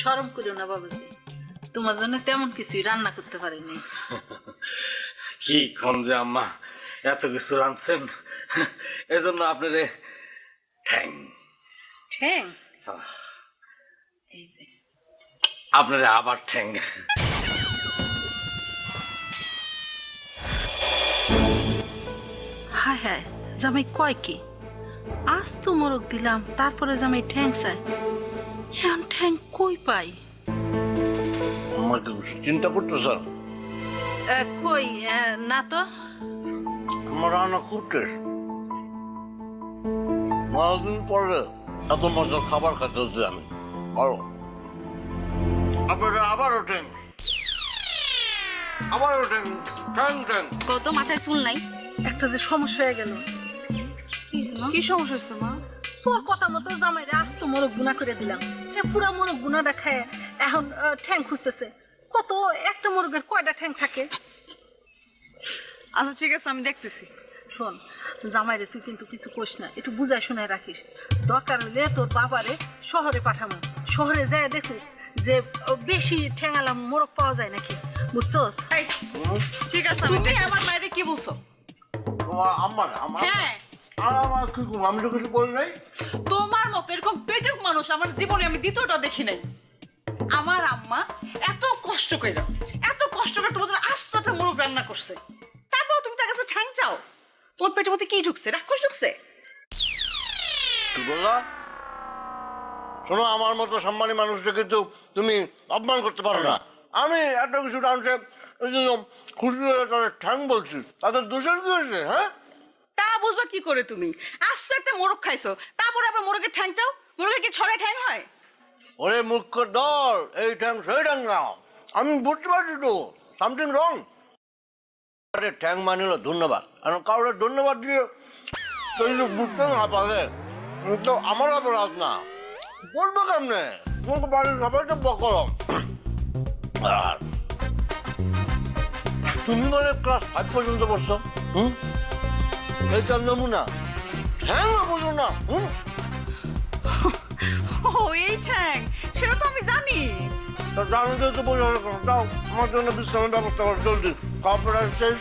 শরম করিও না বাবুজি। তোমার জন্য তেমন কিছুই রান্না করতে পারিনি। কি কন যে আম্মা এত কিছু রাঁধছেন। এজন্য আপনারে ঠ্যাং। ঠ্যাং? এই যে। আপনারে আবার ঠ্যাং। হায় হায় জামাই কয় কি? আজ তো মোরগ দিলাম তারপরে জামাই ঠ্যাং চায়। এখন ঠ্যাং কই পাই? আমার কি কিছু চিন্তা করতেছেন এ, কই না তো। আমার রান্না খুব টেস্ট। দিন পরে এত মজার খাবার খেতে হচ্ছে আমি। বলো আপনারা আবারও ঠ্যাং। আবারও ঠ্যাং ঠ্যাং ঠ্যাং। কত মাথায় চুল নাই। একটা যে সমস্যা হয়ে গেল। কি সমস্যা হচ্ছে মা? তোর কথা মতো জামাইরে আজ তো মোরগ গুনা করে দিলাম। পুরা মোরগ গুনাটা খায় এখন ঠ্যাং খুঁজতেছে। কত একটা মোরগের কয়টা ঠ্যাং থাকে? আচ্ছা ঠিক আছে আমি দেখতেছি। শোন জামাইরে তুই কিন্তু কিছু কোস না একটু বুঝাই শুনে রাখিস। দরকার হলে তোর বাবারে শহরে পাঠামো। শহরে যায় দেখুক যে বেশি ঠ্যাঙালাম মোরগ পাওয়া যায় নাকি বুঝছস? ঠিক আছে তুমি আমার মায়ের কি বলছো? না, আমার হ্যাঁ। আমার কি আমি তো কিছু বলি নাই। তোমার মতো এরকম মানুষ আমার জীবনে আমি দ্বিতীয়টা দেখি নাই। আমার আম্মা এত কষ্ট করে, এত কষ্ট করে তোমাদের আস্ত একটা মুরগ রান্না করছে। তারপর তুমি তার কাছে ঠ্যাং চাও। তোমার পেটের মধ্যে কি ঢুকছে? রাক্ষস ঢুকছে? কি বললা? শোনো, আমার মতো সম্মানী মানুষকে কিন্তু তুমি অপমান করতে পারো না। আমি এত কিছু জন্য খুশি হয়ে তাদের ঠ্যাং বলছি, তাদের দোষের কি হয়েছে হ্যাঁ? বুঝবা কি করে তুমি? আস্ত একটা মোরগ খাইছো, তারপরে আবার মোরগের ঠ্যাং চাও? মোরগে কি ছড়ায় ঠ্যাং হয়? ওরে মুখ্য দল, এই ঠ্যাং সেই ঠ্যাং না। আমি বুঝতে পারছি তো সামথিং রং আরে ঠ্যাং মানে হলো ধন্যবাদ। কারণ কাউরে ধন্যবাদ দিয়ে তো বুঝতে না পারে তো আমার অপরাধ না। বলব কেমনে? তোমাকে বাড়ির সবাই তো বকরম তুমি মানে ক্লাস ফাইভ পর্যন্ত পড়ছো হুম? এইটার নমুনা। হ্যাঁ বুঝো না হুম? ও এই ঠ্যাং সেটা তো আমি জানি। তা জানো তো কেন দাও আমার জন্য বিশ্রামের ব্যবস্থা করো জলদি। কাপড় শেষ